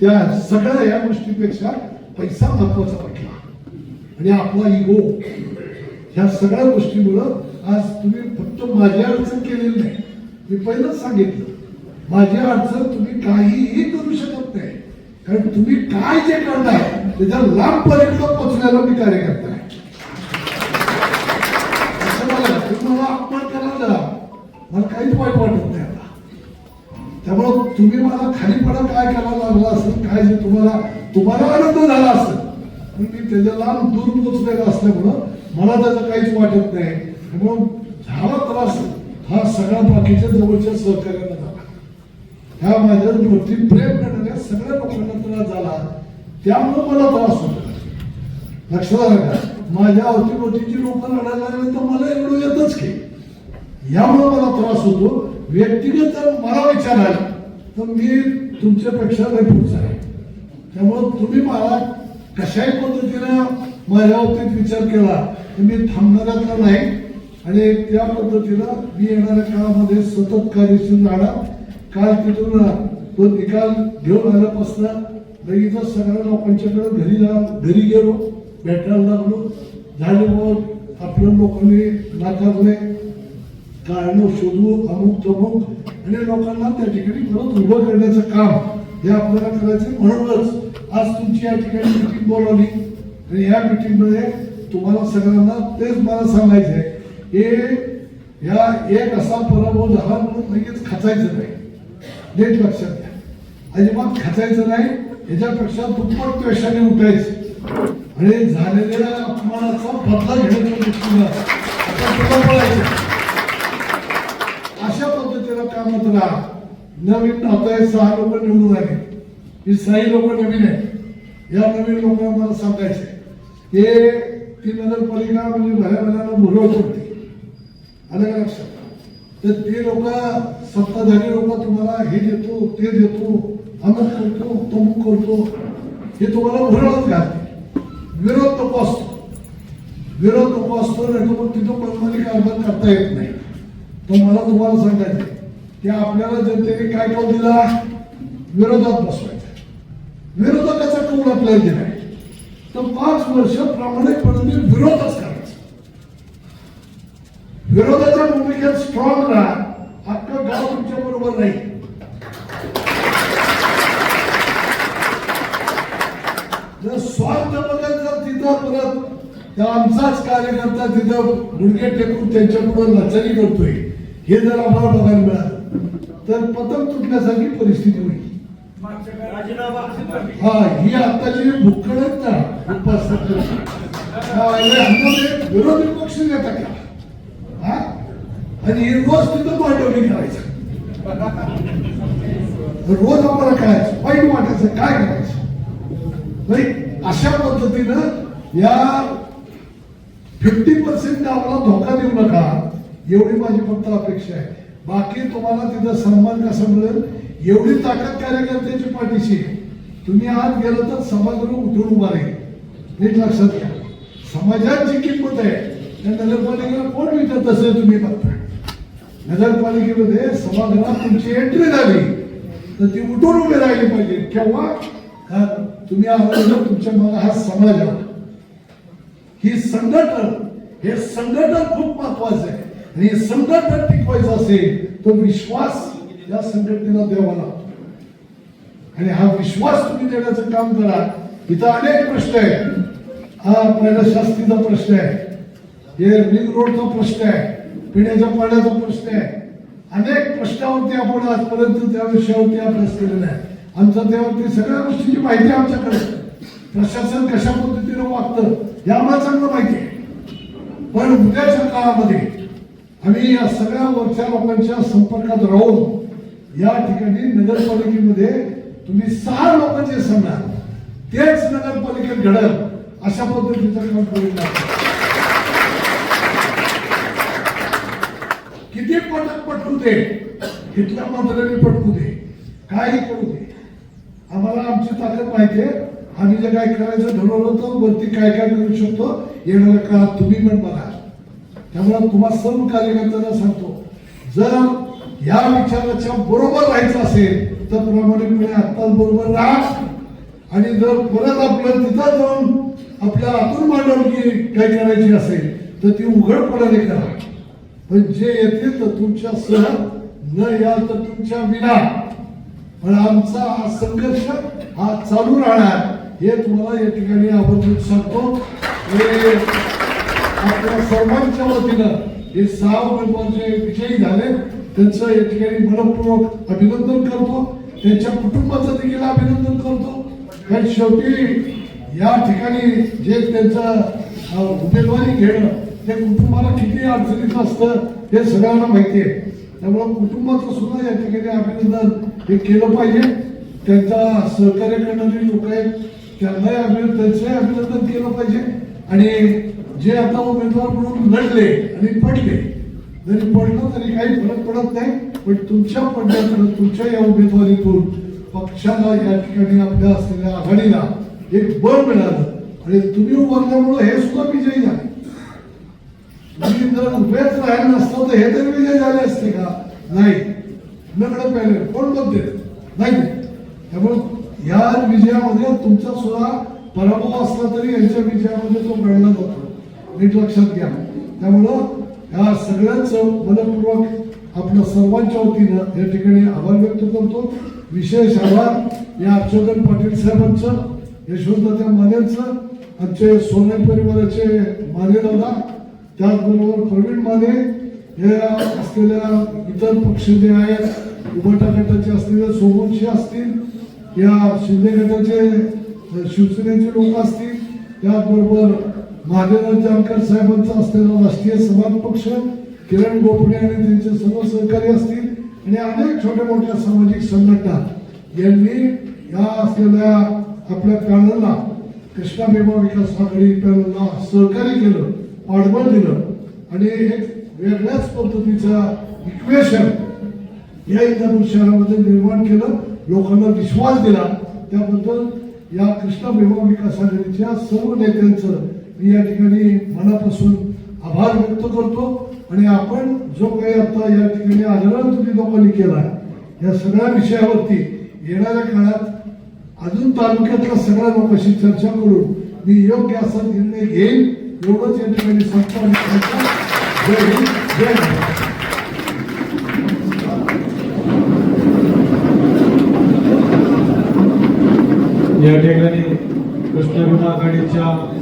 त्या सगळ्या या गोष्टीपेक्षा पैसा महत्त्वाचा वाटला आणि आपला इगो ह्या सगळ्या गोष्टीमुळं आज तुम्ही फक्त माझी अडचण केलेली नाही. मी पहिलंच सांगितलं. माझी अडचण तुम्ही काहीही करू शकत नाही. कारण तुम्ही काय जे करणार त्याच्या लांब पर्यंत पोचण्याला मी कार्य करताय असं मला तुम्ही मला अपमान करा मला काहीच वाईट वाटत त्यामुळं तुम्ही मला खालीपणा काय करायला लागला असेल काय जे तुम्हाला तुम्हाला आनंद झाला असेल पण मी त्याच्या लांब दूर पोचलेला असल्यामुळं मला त्याचं काहीच वाटत नाही. त्यामुळं झाला त्रास हा सगळ्या बाकीच्या जवळच्या सहकार्याला झाला. ह्या माझ्या वरती प्रेम करणाऱ्या सगळ्या लोकांना त्रास झाला. त्यामुळं मला त्रास होतो. लक्षात आलं का माझ्या अवतीभोवतीची लोक लढायला लागले तर मला एवढं येतच की. यामुळे मला त्रास होतो. व्यक्तिगत जर मला विचाराल तर मी तुमच्यापेक्षा लय आहे त्यामुळं तुम्ही मला कशाही पद्धतीनं माझ्या बाबतीत विचार केला तर मी थांबणाऱ्यातला नाही. आणि त्या पद्धतीनं मी येणाऱ्या काळामध्ये सतत कार्यशील राहणार. काल तिथून तो निकाल घेऊन आल्यापासून लगेच सगळ्या लोकांच्याकडे घरी जा घरी गेलो भेटायला लागलो. झाले मग आपल्या लोकांनी नाकारले. कारण शोधू अमुक तमुक आणि लोकांना त्या ठिकाणी परत उभं करण्याचं काम हे आपल्याला करायचं म्हणूनच आज तुमची या ठिकाणी मिटिंग बोलावली. आणि या मिटिंगमध्ये तुम्हाला सगळ्यांना तेच मला सांगायचं आहे हे ह्या एक असा पराभव झाला म्हणून लगेच खचायचं नाही. नीट लक्षात घ्या. अजिबात खचायचं नाही. याच्यापेक्षा दुप्पट द्वेषाने उठायचं. आणि झालेल्या अपमानाचा बदला घेण्याचा दृष्टीनं आता पुढं बोलायचं अशा पद्धतीनं कामात नवीन नातं सहा लोक निवडून आले. ही सही लोक नवीन आहेत. या नवीन लोकांना मला सांगायचे हे ती नगरपालिका म्हणजे भल्या भल्याला बोलवत होती आलं का लक्षात? तर ते लोक सत्ताधारी लोक तुम्हाला हे देतो ते देतो अमक करतो तमुक करतो. हे तुम्हाला भरवत घालते. विरोध नको असतो. विरोध नको असतो नाही तर मग तिथं मनमानी कारभार करता येत नाही. तर मला तुम्हाला सांगायचं की आपल्याला जनतेने काय कौल दिला? विरोधात बसवायचं. विरोधकाचा कौल आपल्याला दिलाय तर पाच वर्ष प्रामाणिकपणे विरोधच करायचा. विरोधाच्या भूमिकेत स्ट्रॉंग राहा. अख्खं गाव तुमच्या बरोबर नाही जर स्वार्थ बघत जर तिथं परत तर आमचाच कार्यकर्ता तिथं गुडघे टेकून त्यांच्या पुढे लचरी करतोय हे जर आम्हाला बघायला मिळालं. तर पतंग तुटण्यासारखी परिस्थिती होईल. हा ही आताची भुक्कड ना उपासना विरोधी पक्ष नेता का? हा? आणि रोज तिथं मांडवणी करायचं. रोज आम्हाला कळायचं वाईट वाटायचं काय करायचं? नाही अशा पद्धतीनं या फिफ्टी पर्सेंट आम्हाला धोका देऊ नका. एवढी माझी फक्त अपेक्षा आहे. बाकी तुम्हाला तिथं सन्मान कसा मिळेल? एवढी ताकद कार्यकर्त्याची पाठीशी तुम्ही आज गेलं तर समाजाला उठून उभा राहील. नीट लक्षात घ्या. समाजात जी किंमत आहे त्या नगरपालिकेला कोण विचारत असेल तुम्ही बघता? नगरपालिकेमध्ये सभागृहात तुमची एंट्री झाली. तर ती उठून उभी राहिली पाहिजे. केव्हा? तुम्ही आलं तुमच्या मला हा समाज आला ही संघटन हे संघटन खूप महत्वाचं आहे. आणि हे संघटन टिकवायचं असेल तो विश्वास या संघटनेला द्यावा लागतो. आणि हा विश्वास तुम्ही देण्याचं काम करा. इथं अनेक प्रश्न आहेत. हा आपल्याला शास्त्रीचा प्रश्न आहे. हे रिंग रोडचा प्रश्न आहे. पिण्याच्या पाण्याचा प्रश्न आहे. अनेक प्रश्नावरती आपण आजपर्यंत त्या विषयावरती अभ्यास केलेला आहे. आमचा त्यावरती सगळ्या गोष्टींची माहिती आमच्याकडे प्रशासन कशा पद्धतीनं वागतं यामुळे चांगलं माहिती आहे. पण उद्याच्या काळामध्ये आम्ही या सगळ्या वरच्या लोकांच्या संपर्कात राहून या ठिकाणी नगरपालिकेमध्ये तुम्ही सहा लोक जे सांगणार तेच नगरपालिकेत घडल अशा पद्धतीचं करून किती पटक पटकू दे इथल्या मंत्र्यांनी पटकू दे काही करू दे. आम्हाला आमची ताकद माहिती आहे. आम्ही जे काय करायचं ठरवलं तर वरती काय काय करू शकतो येणाऱ्या काळात तुम्ही पण बघा. त्यामुळे तुम्हाला सर्व कार्यकर्त्यांना सांगतो जर या विचाराच्या बरोबर राहायचं असेल तर प्रामाणिकपणे आत्ताच बरोबर राहा. आणि जर परत आपलं तिथं जाऊन आपल्या आतून मांडवकी काय करायची असेल तर ती उघडपणाने करा. पण जे येते तर तुमच्या सह न याल तर तुमच्या विना. पण आमचा हा संघर्ष हा चालू राहणार हे तुम्हाला या ठिकाणी आवर्जून सांगतो. आपल्या सर्वांच्या वतीनं हे सहा उमेदवार विजयी झाले. त्यांचं या ठिकाणी मनपूर्वक अभिनंदन करतो. त्यांच्या कुटुंबाचं देखील अभिनंदन करतो. कारण शेवटी या ठिकाणी जे त्यांचं उमेदवारी घेणं ते कुटुंबाला किती अडचणीचं असतं हे सगळ्यांना माहिती आहे. त्यामुळं कुटुंबाचं सुद्धा या ठिकाणी अभिनंदन हे केलं पाहिजे. त्यांचा सहकार्य करणारी लोक आहेत त्यांनाही अभिनंदन त्यांचंही अभिनंदन केलं पाहिजे. आणि जे आता उमेदवार म्हणून लढले आणि पडले जरी पडलं तरी काही फरक पडत नाही पण तुमच्या पडण्याकडे तुमच्या या उमेदवारीतून पक्षाला या ठिकाणी आपल्या असलेल्या आघाडीला एक बळ मिळालं. आणि तुम्ही उभारल्यामुळं हे सुद्धा विजयी झाले. तुम्ही जर उभेच राहिले नसतो तर हे तरी विजय झाले असते का? नाही. नकडे पहिले कोण बघते? नाही. त्यामुळे या विजयामध्ये तुमचा सुद्धा पराभव असला तरी यांच्या विजयामध्ये तो मिळला जातो. नीट लक्षात घ्या. त्यामुळं या सगळ्यांचं मनपूर्वक आपल्या सर्वांच्या वतीनं या ठिकाणी आभार व्यक्त करतो. विशेष आभार या अर्चोदन पाटील साहेबांचं यशवंतच्या मानेंचं आमचे सोने परिवाराचे माने दादा त्याचबरोबर प्रवीण माने हे असलेल्या इतर पक्ष जे आहेत उभटा गटाचे असलेले सोमवंशी असतील या शिंदे गटाचे शिवसेनेचे लोक असतील त्याचबरोबर महादेवराव जानकर साहेबांचा असलेला राष्ट्रीय समाज पक्ष किरण गोपणे आणि त्यांचे सर्व सहकारी असतील आणि अनेक छोट्या मोठ्या सामाजिक संघटना यांनी या असलेल्या आपल्या पॅनलला कृष्णा भीमा विकास आघाडी पॅनलला सहकार्य केलं पाठबळ दिलं आणि एक वेगळ्याच पद्धतीचं इक्वेशन या इंदापूर शहरामध्ये निर्माण केलं लोकांना विश्वास दिला. त्याबद्दल या कृष्णा भीमा विकास आघाडीच्या सर्व नेत्यांचं मी या ठिकाणी मनापासून आभार व्यक्त करतो आणि आपण जो काही आता या ठिकाणी आदरण तुम्ही लोकांनी केला या सगळ्या विषयावरती येणाऱ्या काळात अजून तालुक्यातल्या सगळ्या लोकांशी चर्चा करून मी योग्य असा निर्णय घेईन एवढंच या ठिकाणी सांगतो या ठिकाणी कृष्णगुण आघाडीच्या